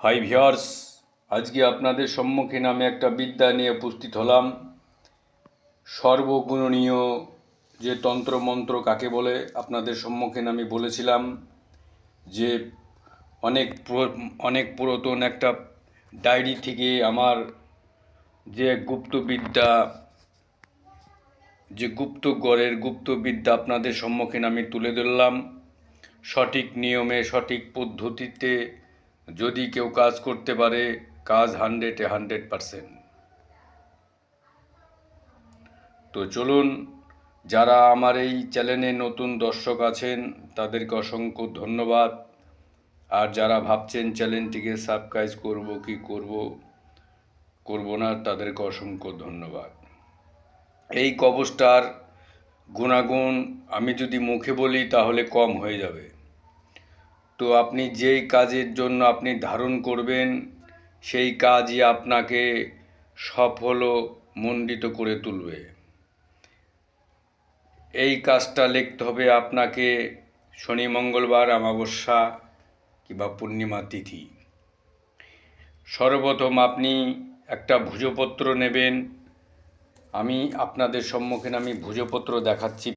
High viewers আজকে আপনাদের সম্মুখীন আমি একটা বিদ্যা নিয়ে উপস্থিত হলাম। সর্বগুণনীয় যে তন্ত্রমন্ত্র কাকে বলে আপনাদের সম্মুখীন আমি বলেছিলাম যে অনেক অনেক পুরাতন একটা ডায়েরি থেকে আমার যে গুপ্তবিদ্যা যে গুপ্তগড়ের গুপ্তবিদ্যা আপনাদের সম্মুখীন আমি তুলে ধরলাম। সঠিক নিয়মে, সঠিক পদ্ধতিতে যদি কেউ কাজ করতে পারে, কাজ হান্ড্রেডে হান্ড্রেড পারসেন্ট তো চলুন, যারা আমার এই চ্যানেলে নতুন দর্শক আছেন, তাদেরকে অসংখ্য ধন্যবাদ। আর যারা ভাবছেন চ্যানেলটিকে সাবস্ক্রাইব করব কি করব করব না, তাদেরকে অসংখ্য ধন্যবাদ। এই কবচটার গুণাগুণ আমি যদি মুখে বলি, তাহলে কম হয়ে যাবে। তো আপনি যেই কাজের জন্য আপনি ধারণ করবেন, সেই কাজই আপনাকে সফল মণ্ডিত করে তুলবে। এই কাজটা লিখতে হবে আপনাকে শনি, মঙ্গলবার, অমাবস্যা কিংবা পূর্ণিমা তিথি। সর্বপ্রথম আপনি একটা ভুজপত্র নেবেন। আমি আপনাদের সম্মুখীন আমি ভুজপত্র দেখাচ্ছি।